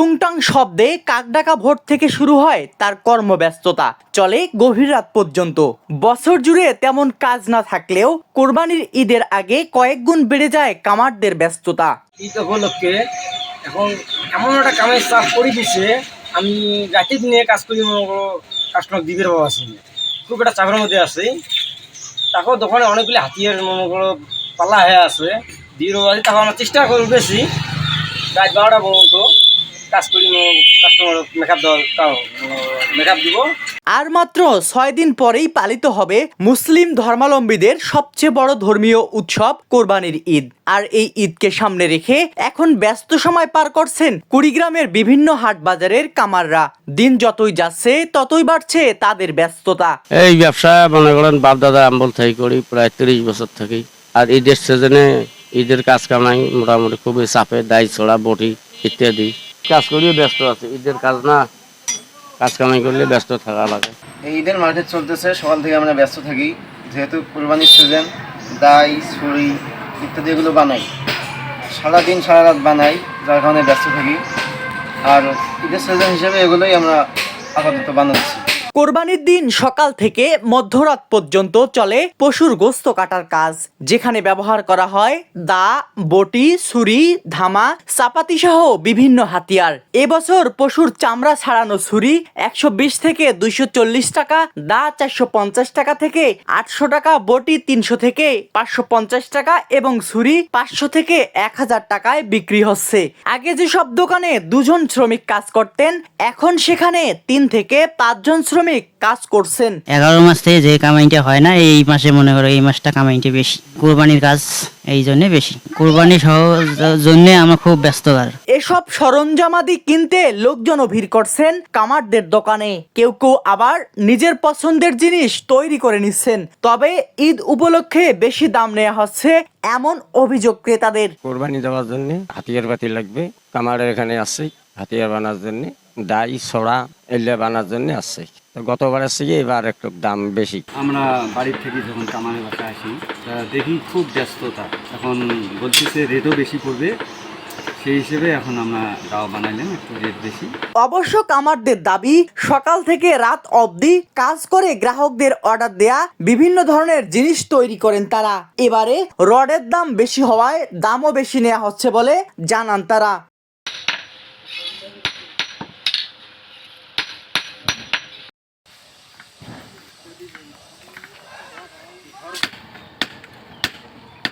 টুংটাং শব্দে কাকডাকা ভোর থেকে শুরু হয় তার কর্মব্যস্ততা। চলে গভীর রাত পর্যন্ত। বছর জুড়ে তেমন কাজ না থাকলেও কোরবানির ঈদের আগে কয়েক গুণ বেড়ে যায় কামারদের ব্যস্ততা। ঈদ উপলক্ষে এখন এমন একটা কামের চাপ করে দিছে আমি রাতে দিনে কাজ করি মনে করো কাস্টমার দিবের বাবা আছি খুব একটা চাপের মধ্যে আছে। তাকেও দোকানে অনেকগুলি হাতিয়ার মনে করো পাল্লা হয়ে আছে। আছে তাকে আমার চেষ্টা করি বেশি রাত বারোটা পর্যন্ত। কাজ করি কাস্টমার মেকআপ মেকআপ দিব। আর মাত্র ছয় দিন পরেই পালিত হবে মুসলিম ধর্মাবলম্বীদের সবচেয়ে বড় ধর্মীয় উৎসব কোরবানির ঈদ। আর এই ঈদকে সামনে রেখে এখন ব্যস্ত সময় পার করছেন কুড়িগ্রামের বিভিন্ন হাট বাজারের কামাররা। দিন যতই যাচ্ছে ততই বাড়ছে তাদের ব্যস্ততা। এই ব্যবসা মনে করেন বাপ দাদা আমল থেকে করি প্রায় তিরিশ বছর থেকেই। আর ঈদের সিজনে ঈদের কাজ কামাই মোটামুটি খুবই চাপে দায় ছড়া বটি ইত্যাদি। কাজ করিও ব্যস্ত আছে, ঈদের কাজ না কাজ কামাই করলে ব্যস্ত থাকা লাগে। এই ঈদের মার্কেট চলতেছে, সকাল থেকে আমরা ব্যস্ত থাকি, যেহেতু কোরবানির সিজন দাই, ছুরি ইত্যাদি এগুলো বানাই। সারাদিন সারা রাত বানাই, যার কারণে ব্যস্ত থাকি। আর ঈদের সিজন হিসেবে এগুলোই আমরা আপাতত বানাচ্ছি। কোরবানির দিন সকাল থেকে মধ্যরাত পর্যন্ত চলে পশুর গোস্ত কাটার কাজ, যেখানে ব্যবহার করা হয় দা, বটি, ছুরি, ধামা, চাপাতি সহ বিভিন্ন হাতিয়ার। এবছর পশুর চামড়া ছাড়ানো ছুরি একশো বিশ থেকে দুইশো চল্লিশ টাকা, দা চারশো পঞ্চাশ টাকা থেকে আটশো টাকা, বটি তিনশো থেকে পাঁচশো পঞ্চাশ টাকা এবং ছুরি পাঁচশো থেকে এক হাজার টাকায় বিক্রি হচ্ছে। আগে যেসব দোকানে দুজন শ্রমিক কাজ করতেন, এখন সেখানে তিন থেকে পাঁচজন শ্রমিক কাজ করছেন? এগারো মাস থেকে যে কামাইটা হয় না এই মাসে মনে করো এই মাসটা কামাইটা বেশি কোরবানির কাজ এই জন্যে বেশি। কোরবানি সহ জন্যে আমরা খুব ব্যস্ততার। এসব সরঞ্জামাদি কিনতে লোকজনও ভিড় করছেন কামারদের দোকানে। কেউ কেউ আবার নিজের পছন্দের জিনিস তৈরি করে নিচ্ছেন। তবে ঈদ উপলক্ষে বেশি দাম নেওয়া হচ্ছে এমন অভিযোগ ক্রেতাদের। কোরবানি দেওয়ার জন্য হাতিয়ার পাতি লাগবে কামারের এখানে আছে হাতিয়ার বানার জন্য দাই ছড়া এলে বানার জন্য আছে। তো গতবারের থেকে এবার একটু দাম বেশি। আমরা বাড়ির থেকে যখন কামানের বাসায় আসি দেখি খুব ব্যস্ততা। এখন বলতেছে রেটও বেশি পড়বে সেই হিসেবে এখন আমরা দাও বানাইলাম একটু রেট বেশি। অবশ্য কামারদের দাবি সকাল থেকে রাত অবধি কাজ করে গ্রাহকদের অর্ডার দেয়া বিভিন্ন ধরনের জিনিস তৈরি করেন তারা। এবারে রডের দাম বেশি হওয়ায় দামও বেশি নেওয়া হচ্ছে বলে জানান তারা।